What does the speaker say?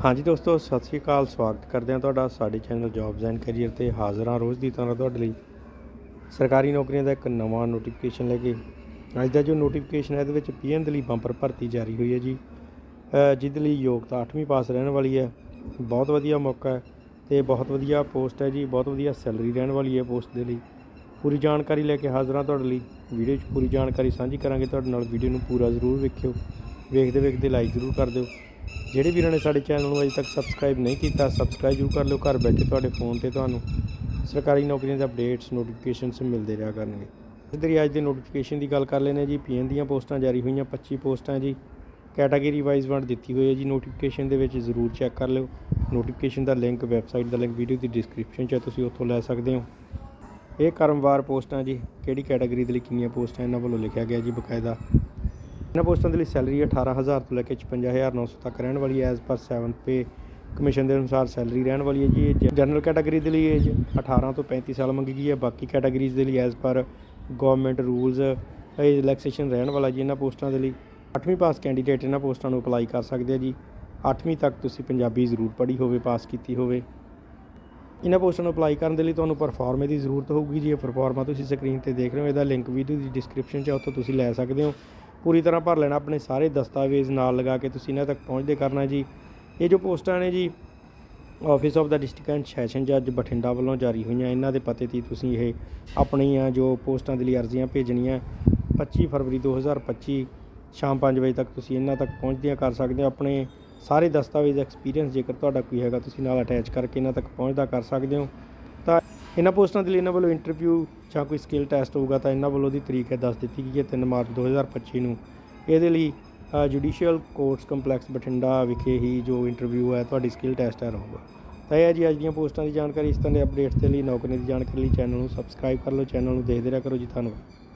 ਹਾਂਜੀ ਦੋਸਤੋ, ਸਤਿ ਸ਼੍ਰੀ ਅਕਾਲ, ਸਵਾਗਤ ਕਰਦੇ ਹਾਂ ਤੁਹਾਡਾ ਸਾਡੇ ਚੈਨਲ ਜੌਬਸ ਐਂਡ ਕੈਰੀਅਰ ਤੇ ਹਾਜ਼ਰ ਹਾਂ ਰੋਜ਼ ਦੀ ਤਰ੍ਹਾਂ ਤੁਹਾਡੇ ਲਈ। ਸਰਕਾਰੀ ਨੌਕਰੀਆਂ ਦਾ ਇੱਕ ਨਵਾਂ ਨੋਟੀਫਿਕੇਸ਼ਨ ਲੈ ਕੇ ਅੱਜ ਦਾ ਜੋ ਨੋਟੀਫਿਕੇਸ਼ਨ ਹੈ, ਇਹਦੇ ਵਿੱਚ ਪੀਐਨ ਦੇ ਲਈ ਬੰਪਰ ਭਰਤੀ ਜਾਰੀ ਹੋਈ ਹੈ ਜੀ। ਜਿਹਦੇ ਲਈ ਯੋਗਤਾ 8ਵੀਂ ਪਾਸ ਰਹਿਣ ਵਾਲੀ ਹੈ। ਬਹੁਤ ਵਧੀਆ ਮੌਕਾ ਹੈ ਤੇ ਬਹੁਤ ਵਧੀਆ ਪੋਸਟ ਹੈ ਜੀ, ਬਹੁਤ ਵਧੀਆ ਸੈਲਰੀ ਰਹਿਣ ਵਾਲੀ ਹੈ ਪੋਸਟ ਦੇ ਲਈ। ਪੂਰੀ ਜਾਣਕਾਰੀ ਲੈ ਕੇ ਹਾਜ਼ਰ ਹਾਂ ਤੁਹਾਡੇ ਲਈ। ਵੀਡੀਓ 'ਚ ਪੂਰੀ ਜਾਣਕਾਰੀ ਸਾਂਝੀ ਕਰਾਂਗੇ। ਤੁਹਾਡੇ ਨਾਲ ਵੀਡੀਓ ਨੂੰ ਪੂਰਾ ਜ਼ਰੂਰ ਵੇਖਿਓ। ਵੇਖਦੇ ਵੇਖਦੇ ਲਾਈਕ ਜ਼ਰੂਰ ਕਰ ਦਿਓ। ਜਿਹੜੇ ਵੀਰਾਂ ਨੇ ਸਾਡੇ ਚੈਨਲ ਨੂੰ ਅਜੇ ਤੱਕ ਸਬਸਕ੍ਰਾਈਬ ਨਹੀਂ ਕੀਤਾ ਸਬਸਕ੍ਰਾਈਬ ਜ਼ਰੂਰ ਕਰ ਲਿਓ। ਘਰ ਬੈਠੇ ਤੁਹਾਡੇ ਫੋਨ ਤੇ ਤੁਹਾਨੂੰ ਸਰਕਾਰੀ ਨੌਕਰੀਆਂ ਦੇ ਅਪਡੇਟਸ ਨੋਟੀਫਿਕੇਸ਼ਨਸ ਮਿਲਦੇ ਰਿਹਾ ਕਰਨਗੇ। ਇਧਰ ਅੱਜ ਦੇ ਨੋਟੀਫਿਕੇਸ਼ਨ ਦੀ ਗੱਲ ਕਰ ਲੈਨੇ ਜੀ। ਪੀਐਨ ਦੀਆਂ ਪੋਸਟਾਂ ਜਾਰੀ ਹੋਈਆਂ 25 ਪੋਸਟਾਂ ਜੀ। ਕੈਟਾਗਰੀ ਵਾਈਜ਼ ਵੰਡ ਦਿੱਤੀ ਹੋਈ ਹੈ ਜੀ। ਨੋਟੀਫਿਕੇਸ਼ਨ ਦੇ ਵਿੱਚ ਜ਼ਰੂਰ ਚੈੱਕ ਕਰ ਲਿਓ। ਨੋਟੀਫਿਕੇਸ਼ਨ ਦਾ ਲਿੰਕ ਵੈਬਸਾਈਟ ਦਾ ਲਿੰਕ ਵੀਡੀਓ ਦੀ ਡਿਸਕ੍ਰਿਪਸ਼ਨ 'ਚ ਹੈ ਤੁਸੀਂ ਉੱਥੋਂ ਲੈ ਸਕਦੇ ਹੋ। ਇਹ ਕਰਮਵਾਰ ਪੋਸਟਾਂ ਜੀ। ਕਿਹੜੀ ਕੈਟਾਗਰੀ ਦੇ ਲਈ ਕਿੰਨੀਆਂ ਪੋਸਟਾਂ ਇਹਨਾਂ ਵੱਲੋਂ ਲਿਖਿਆ ਗਿਆ ਜੀ ਬਕਾਇਦਾ? ਇਹਨਾਂ ਪੋਸਟਾਂ ਦੇ ਲਈ ਸੈਲਰੀ 18000 ਤੋਂ ਲੈ ਕੇ 55900 ਤੱਕ ਰਹਿਣ ਵਾਲੀ ਹੈ ਐਜ਼ ਪਰ 7 ਪੇ ਕਮਿਸ਼ਨ ਦੇ ਅਨੁਸਾਰ ਸੈਲਰੀ ਰਹਿਣ ਵਾਲੀ ਹੈ ਜੀ ਇਹ ਜਨਰਲ ਕੈਟਾਗਰੀ ਦੇ ਲਈ ਏਜ 18 ਤੋਂ 35 ਸਾਲ ਮੰਗੀ ਗਈ ਹੈ, ਬਾਕੀ ਕੈਟਾਗਰੀਜ਼ ਦੇ ਲਈ ਐਜ਼ ਪਰ ਗਵਰਨਮੈਂਟ ਰੂਲਸ ਇਹ ਰਿਲੈਕਸੇਸ਼ਨ ਰਹਿਣ ਵਾਲਾ ਜੀ ਇਹਨਾਂ ਪੋਸਟਾਂ ਦੇ ਲਈ। 8ਵੀਂ ਪਾਸ ਕੈਂਡੀਡੇਟ ਇਹਨਾਂ ਪੋਸਟਾਂ ਨੂੰ ਅਪਲਾਈ ਕਰ ਸਕਦੇ ਆ ਜੀ। 8ਵੀਂ ਤੱਕ ਤੁਸੀਂ ਪੰਜਾਬੀ ਜ਼ਰੂਰ ਪੜ੍ਹੀ ਹੋਵੇ ਪਾਸ ਕੀਤੀ ਹੋਵੇ। ਇਹਨਾਂ ਪੋਸਟਾਂ ਨੂੰ ਅਪਲਾਈ ਕਰਨ ਦੇ ਲਈ ਤੁਹਾਨੂੰ ਪਰਫਾਰਮੇ ਦੀ ਜ਼ਰੂਰਤ ਹੋਊਗੀ ਜੀ। ਇਹ ਪਰਫਾਰਮਾ ਤੁਸੀਂ ਸਕਰੀਨ ਤੇ ਦੇਖ ਰਹੇ ਹੋ, ਇਹਦਾ ਲਿੰਕ ਵੀਡੀਓ ਦੀ ਡਿਸਕ੍ਰਿਪਸ਼ਨ 'ਚ ਆ, ਉੱਥੋਂ ਤੁਸੀਂ ਲੈ ਸਕਦੇ ਹੋ। ਪੂਰੀ ਤਰ੍ਹਾਂ ਭਰ ਲੈਣਾ ਆਪਣੇ ਸਾਰੇ ਦਸਤਾਵੇਜ਼ ਨਾਲ ਲਗਾ ਕੇ ਤੁਸੀਂ ਇਹਨਾਂ ਤੱਕ ਪਹੁੰਚਦੇ ਕਰਨਾ ਜੀ। ਇਹ ਜੋ ਪੋਸਟਾਂ ਨੇ ਜੀ office of the district and session ਜੱਜ ਬਠਿੰਡਾ ਵੱਲੋਂ ਜਾਰੀ ਹੋਈਆਂ, ਇਹਨਾਂ ਦੇ ਪਤੇ ਤੇ ਤੁਸੀਂ ਇਹ ਆਪਣੀਆਂ ਜੋ ਪੋਸਟਾਂ ਦੇ ਲਈ ਅਰਜ਼ੀਆਂ ਭੇਜਣੀਆਂ 25 ਫਰਵਰੀ 2025 ਸ਼ਾਮ 5 ਵਜੇ ਤੱਕ ਤੁਸੀਂ ਇਹਨਾਂ ਤੱਕ ਪਹੁੰਚਦੀਆਂ ਕਰ ਸਕਦੇ ਹੋ। ਆਪਣੇ ਸਾਰੇ ਦਸਤਾਵੇਜ਼ ਐਕਸਪੀਰੀਅੰਸ ਜੇਕਰ ਤੁਹਾਡਾ ਕੋਈ ਹੈਗਾ, ਤੁਸੀਂ ਨਾਲ ਅਟੈਚ ਕਰਕੇ ਇਹਨਾਂ ਤੱਕ ਪਹੁੰਚਦਾ ਕਰ ਸਕਦੇ ਹੋ। ਇਹਨਾਂ ਪੋਸਟਾਂ ਦੇ ਲਈ ਇਹਨਾਂ ਵੱਲੋਂ ਇੰਟਰਵਿਊ ਜਾਂ ਕੋਈ ਸਕਿੱਲ ਟੈਸਟ ਹੋਊਗਾ ਤਾਂ ਇਹਨਾਂ ਵੱਲੋਂ ਦੀ ਤਰੀਕ ਹੈ ਦੱਸ ਦਿੱਤੀ ਗਈ ਹੈ 3 ਮਾਰਚ 2025 ਨੂੰ। ਇਹਦੇ ਲਈ ਜੁਡੀਸ਼ੀਅਲ ਕੋਰਟਸ ਕੰਪਲੈਕਸ ਬਠਿੰਡਾ ਵਿਖੇ ਹੀ ਜੋ ਇੰਟਰਵਿਊ ਹੈ, ਤੁਹਾਡੀ ਸਕਿੱਲ ਟੈਸਟ ਹੈ, ਰਹੂਗਾ। ਤਾਂ ਇਹ ਹੈ ਜੀ, ਅੱਜ ਦੀਆਂ ਪੋਸਟਾਂ ਦੀ ਜਾਣਕਾਰੀ। ਇਸ ਤਰ੍ਹਾਂ ਦੇ ਅਪਡੇਟਸ ਦੇ ਲਈ ਨੌਕਰੀ ਦੀ ਜਾਣਕਾਰੀ ਲਈ ਚੈਨਲ ਨੂੰ ਸਬਸਕ੍ਰਾਈਬ ਕਰ ਲਓ। ਚੈਨਲ ਨੂੰ ਦੇਖਦੇ ਰਿਹਾ ਕਰੋ ਜੀ। ਧੰਨਵਾਦ।